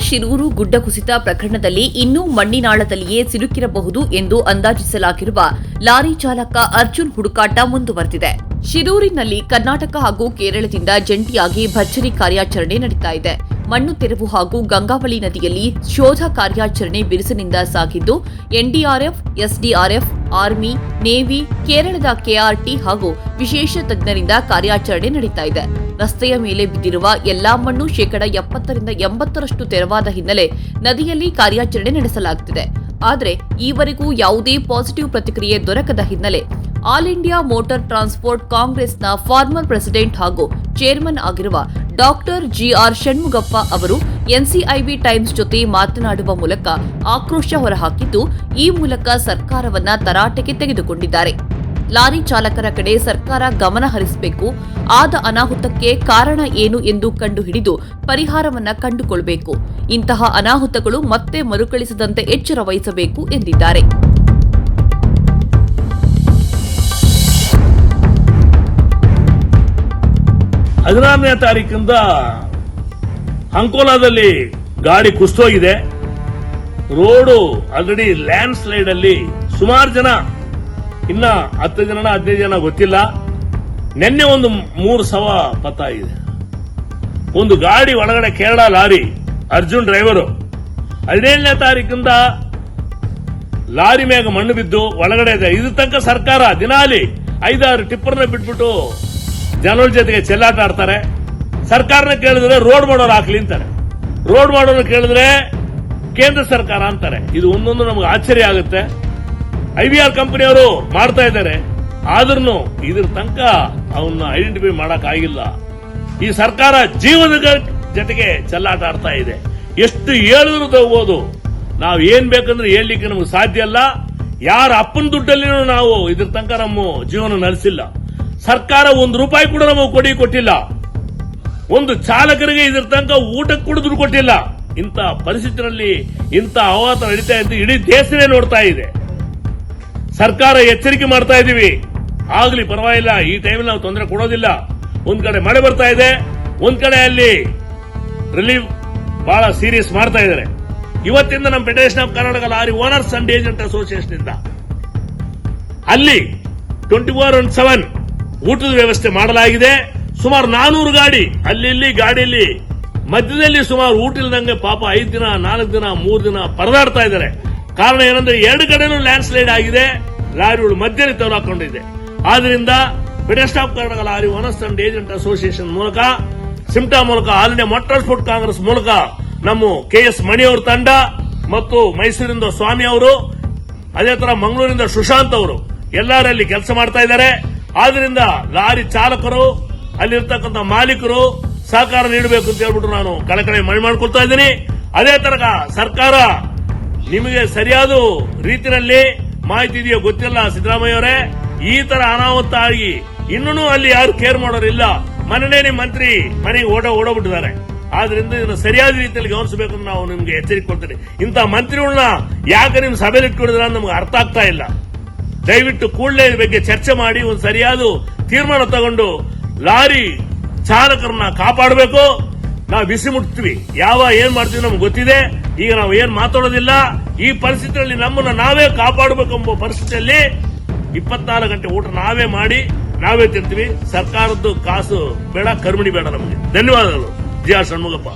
ಶಿರೂರು ಗುಡ್ಡ ಕುಸಿತ ಪ್ರಕರಣದಲ್ಲಿ ಇನ್ನೂ ಮಣ್ಣಿನಾಳದಲ್ಲಿಯೇ ಸಿಲುಕಿರಬಹುದು ಎಂದು ಅಂದಾಜಿಸಲಾಗಿರುವ ಲಾರಿ ಚಾಲಕ ಅರ್ಜುನ್ ಹುಡುಕಾಟ ಮುಂದುವರೆದಿದೆ. ಶಿರೂರಿನಲ್ಲಿ ಕರ್ನಾಟಕ ಹಾಗೂ ಕೇರಳದಿಂದ ಜಂಟಿಯಾಗಿ ಭರ್ಜರಿ ಕಾರ್ಯಾಚರಣೆ ನಡೀತಾ ಇದೆ. ಮಣ್ಣು ತೆರವು ಹಾಗೂ ಗಂಗಾವಳಿ ನದಿಯಲ್ಲಿ ಶೋಧ ಕಾರ್ಯಾಚರಣೆ ಬಿರುಸಿನಿಂದ ಸಾಗಿದ್ದು, ಎನ್ಡಿಆರ್ಎಫ್, ಎಸ್ಡಿಆರ್ಎಫ್ ಆರ್ಮಿ, ನೇವಿ, ಕೇರಳದ ಕೆಆರ್ಟಿ ಹಾಗೂ ವಿಶೇಷ ತಜ್ಞರಿಂದ ಕಾರ್ಯಾಚರಣೆ ನಡೀತಾ ಇದೆ. ರಸ್ತೆಯ ಮೇಲೆ ಬಿದ್ದಿರುವ ಎಲ್ಲಾ ಮಣ್ಣು ಶೇಕಡ ಎಪ್ಪತ್ತರಿಂದ ಎಂಬತ್ತರಷ್ಟು ತೆರವಾದ ಹಿನ್ನೆಲೆ ನದಿಯಲ್ಲಿ ಕಾರ್ಯಾಚರಣೆ ನಡೆಸಲಾಗುತ್ತಿದೆ ಆದರೆ ಈವರೆಗೂ ಯಾವುದೇ ಪಾಸಿಟಿವ್ ಪ್ರತಿಕ್ರಿಯೆ ದೊರಕದ ಹಿನ್ನೆಲೆ ಆಲ್ ಇಂಡಿಯಾ ಮೋಟಾರ್ ಟ್ರಾನ್ಸ್ಪೋರ್ಟ್ ಕಾಂಗ್ರೆಸ್ನ ಫಾರ್ಮರ್ ಪ್ರೆಸಿಡೆಂಟ್ ಹಾಗೂ ಚೇರ್ಮನ್ ಆಗಿರುವ ಡಾಕ್ಟರ್ ಜಿಆರ್ ಷಣ್ಮುಗಪ್ಪ ಅವರು ಎನ್ಸಿಐಬಿ ಟೈಮ್ಸ್ ಜೊತೆ ಮಾತನಾಡುವ ಮೂಲಕ ಆಕ್ರೋಶ ಹೊರಹಾಕಿದ್ದು, ಈ ಮೂಲಕ ಸರ್ಕಾರವನ್ನ ತರಾಟೆಗೆ ತೆಗೆದುಕೊಂಡಿದ್ದಾರೆ. ಲಾರಿ ಚಾಲಕರ ಕಡೆ ಸರ್ಕಾರ ಗಮನ ಹರಿಸಬೇಕು, ಆದ ಅನಾಹುತಕ್ಕೆ ಕಾರಣ ಏನು ಎಂದು ಕಂಡುಹಿಡಿದು ಪರಿಹಾರವನ್ನ ಕಂಡುಕೊಳ್ಬೇಕು. ಇಂತಹ ಅನಾಹುತಗಳು ಮತ್ತೆ ಮರುಕಳಿಸದಂತೆ ಎಚ್ಚರ ವಹಿಸಬೇಕು ಎಂದಿದ್ದಾರೆ. ಹದಿನಾರನೇ ತಾರೀಕಿಂದ ಅಂಕೋಲಾದಲ್ಲಿ ಗಾಡಿ ಕುಸ್ತೋಗಿದೆ. ರೋಡು ಆಲ್ರೆಡಿ ಲ್ಯಾಂಡ್ ಸ್ಲೈಡ್ ಅಲ್ಲಿ ಸುಮಾರು ಜನ, ಇನ್ನ ಹತ್ತು ಜನ ಹದಿನೈದು ಜನ ಗೊತ್ತಿಲ್ಲ. ನಿನ್ನೆ ಒಂದು ಮೂರು ಸವ ಪತ್ತ ಇದೆ ಒಂದು ಗಾಡಿ ಒಳಗಡೆ ಕೇರಳ ಲಾರಿ, ಅರ್ಜುನ್ ಡ್ರೈವರು. ಹದಿನೇಳನೇ ತಾರೀಕಿಂದ ಲಾರಿ ಮ್ಯಾಗ ಮಣ್ಣು ಬಿದ್ದು ಒಳಗಡೆ ಇದೆ. ಇದು ತನಕ ಸರ್ಕಾರ ದಿನಾಲಿ ಐದಾರು ಟಿಪ್ಪರ್ನ ಬಿಟ್ಬಿಟ್ಟು ಜನರ ಜೊತೆಗೆ ಚೆಲ್ಲಾಟ ಆಡ್ತಾರೆ. ಸರ್ಕಾರನ ಕೇಳಿದ್ರೆ ರೋಡ್ ಮಾಡೋರು ಹಾಕ್ಲಿ ಅಂತಾರೆ. ರೋಡ್ ಮಾಡೋರು ಕೇಳಿದ್ರೆ ಕೇಂದ್ರ ಸರ್ಕಾರ ಅಂತಾರೆ. ಇದು ಒಂದೊಂದು ನಮ್ಗೆ ಆಶ್ಚರ್ಯ ಆಗುತ್ತೆ. ಐ ವಿ ಆರ್ ಕಂಪನಿಯವರು ಮಾಡ್ತಾ ಇದ್ದಾರೆ. ಆದ್ರೂ ಇದ್ರ ತನಕ ಅವನ್ನ ಐಡೆಂಟಿಫೈ ಮಾಡಕ್ ಆಗಿಲ್ಲ. ಈ ಸರ್ಕಾರ ಜೀವದ ಜೊತೆಗೆ ಚೆಲ್ಲಾಟ ಆಡ್ತಾ ಇದೆ. ಎಷ್ಟು ಹೇಳಿದ್ರು ತಗೋಬಹುದು ನಾವು ಏನ್ ಬೇಕಂದ್ರೆ ಹೇಳಲಿಕ್ಕೆ ನಮ್ಗೆ ಸಾಧ್ಯ ಅಲ್ಲ. ಯಾರ ಅಪ್ಪನ ದುಡ್ಡಲ್ಲಿ ನಾವು ಇದ್ರ ತನಕ ನಮ್ಮ ಜೀವನ ನಡೆಸಿಲ್ಲ. ಸರ್ಕಾರ ಒಂದು ರೂಪಾಯಿ ಕೂಡ ನಮಗೆ ಕೊಡಿ ಕೊಟ್ಟಿಲ್ಲ. ಒಂದು ಚಾಲಕರಿಗೆ ಇದ್ರ ತನಕ ಊಟಕ್ಕೆ ಕೂಡ ದುಡ್ಡು ಕೊಟ್ಟಿಲ್ಲ. ಇಂಥ ಪರಿಸ್ಥಿತಿನಲ್ಲಿ ಇಂಥ ಅವಾತ ನಡೀತಾ ಇದ್ದು ಇಡೀ ದೇಶವೇ ನೋಡ್ತಾ ಇದೆ. ಸರ್ಕಾರ ಎಚ್ಚರಿಕೆ ಮಾಡ್ತಾ ಇದೀವಿ ಆಗ್ಲಿ ಪರವಾಗಿಲ್ಲ, ಈ ಟೈಮಲ್ಲಿ ನಾವು ತೊಂದರೆ ಕೊಡೋದಿಲ್ಲ. ಒಂದ್ ಕಡೆ ಮಳೆ ಬರ್ತಾ ಇದೆ. ಒಂದ್ ಕಡೆ ಅಲ್ಲಿ ರಿಲೀಫ್ ಬಹಳ ಸೀರಿಯಸ್ ಮಾಡ್ತಾ ಇದ್ದಾರೆ. ಇವತ್ತಿಂದ ನಮ್ಮ federation of Karnataka lorry owners and agent association ಇಂದ ಅಲ್ಲಿ ಟ್ವೆಂಟಿ ಫೋರ್ ಅಂಡ್ ಸೆವೆನ್ ಊಟದ ವ್ಯವಸ್ಥೆ ಮಾಡಲಾಗಿದೆ. ಸುಮಾರು ನಾನೂರು ಗಾಡಿ. ಅಲ್ಲಿ ಗಾಡಿಯಲ್ಲಿ ಮಧ್ಯದಲ್ಲಿ ಸುಮಾರು ಊಟ ಇಲ್ಲದಂಗೆ ಪಾಪ ಐದು ದಿನ, ನಾಲ್ಕು ದಿನ, ಮೂರು ದಿನ ಪರದಾಡ್ತಾ ಇದ್ದಾರೆ. ಕಾರಣ ಏನಂದ್ರೆ ಎರಡು ಕಡೆನೂ ಲ್ಯಾಂಡ್ ಸ್ಲೈಡ್ ಆಗಿದೆ. ಲಾರಿಗಳು ಮಧ್ಯದಲ್ಲಿ ತವಲಾಕೊಂಡಿದೆ ಆದ್ರಿಂದ federation of Karnataka lorry owners and agent association ಮೂಲಕ ಸಿಮ್ಟಾ ಮೂಲಕ ಆಲ್ ಇಂಡಿಯಾ ಕಾಂಗ್ರೆಸ್ ಮೂಲಕ ನಮ್ಮ ಕೆ ಎಸ್ ಮಣಿ ಅವರ ತಂಡ ಮತ್ತು ಮೈಸೂರಿಂದ ಸ್ವಾಮಿ ಅವರು, ಅದೇ ತರ ಮಂಗಳೂರಿಂದ ಸುಶಾಂತ್ ಅವರು ಎಲ್ಲರಲ್ಲಿ ಕೆಲಸ ಮಾಡ್ತಾ ಇದ್ದಾರೆ. ಆದ್ರಿಂದ ಲಾರಿ ಚಾಲಕರು ಅಲ್ಲಿರ್ತಕ್ಕಂಥ ಮಾಲೀಕರು ಸಹಕಾರ ನೀಡಬೇಕು ಅಂತ ಹೇಳ್ಬಿಟ್ಟು ನಾನು ಕಳಕಳಿ ಮನೆ ಮಾಡ್ಕೊಳ್ತಾ ಇದ್ದೀನಿ. ಅದೇ ತರ ಸರ್ಕಾರ ನಿಮಗೆ ಸರಿಯಾದ ರೀತಿಯಲ್ಲಿ ಮಾಹಿತಿ ಇದೆಯೋ ಗೊತ್ತಿಲ್ಲ ಸಿದ್ದರಾಮಯ್ಯ ಅವರೇ, ಈ ತರ ಅನಾಹುತ ಆಗಿ ಇನ್ನೂ ಅಲ್ಲಿ ಯಾರು ಕೇರ್ ಮಾಡೋರಿಲ್ಲ. ಮನನೇನೆ ಮಂತ್ರಿ ಮನೆಗೆ ಓಡ ಓಡೋಗ್ಬಿಟ್ಟಿದ್ದಾರೆ ಆದ್ರಿಂದ ಇದನ್ನು ಸರಿಯಾದ ರೀತಿಯಲ್ಲಿ ಗಮನಿಸಬೇಕು ಅಂತ ನಾವು ನಿಮ್ಗೆ ಎಚ್ಚರಿಕೆ ಕೊಡ್ತೇನೆ. ಇಂಥ ಮಂತ್ರಿಗಳನ್ನ ಯಾಕೆ ನಿಮ್ ಸಭೆಯಲ್ಲಿ ಇಟ್ಕೊಂಡಿದ್ರ ನಮ್ಗೆ ಅರ್ಥ ಆಗ್ತಾ ಇಲ್ಲ. ದಯವಿಟ್ಟು ಕೂಡಲೇ ಬಗ್ಗೆ ಚರ್ಚೆ ಮಾಡಿ, ಒಂದು ಸರಿಯಾದ ತೀರ್ಮಾನ ತಗೊಂಡು ಲಾರಿ ಚಾಲಕರನ್ನ ಕಾಪಾಡಬೇಕು. ನಾವು ಬಿಸಿ ಮುಟ್ತೀವಿ. ಯಾವ ಏನ್ ಮಾಡ್ತೀವಿ ನಮ್ಗೆ ಗೊತ್ತಿದೆ. ಈಗ ನಾವು ಏನ್ ಮಾತಾಡೋದಿಲ್ಲ. ಈ ಪರಿಸ್ಥಿತಿಯಲ್ಲಿ ನಮ್ಮನ್ನ ನಾವೇ ಕಾಪಾಡಬೇಕೆಂಬ ಪರಿಸ್ಥಿತಿಯಲ್ಲಿ ಇಪ್ಪತ್ನಾಲ್ಕು ಗಂಟೆ ಊಟ ನಾವೇ ಮಾಡಿ, ನಾವೇ ತಿಂತೀವಿ. ಸರ್ಕಾರದ್ದು ಕಾಸು ಬೇಡ, ಕರ್ಮಿಣಿ ಬೇಡ ನಮಗೆ. ಧನ್ಯವಾದಗಳು. ಜಿ ಆರ್ ಷಣ್ಮುಗಪ್ಪ.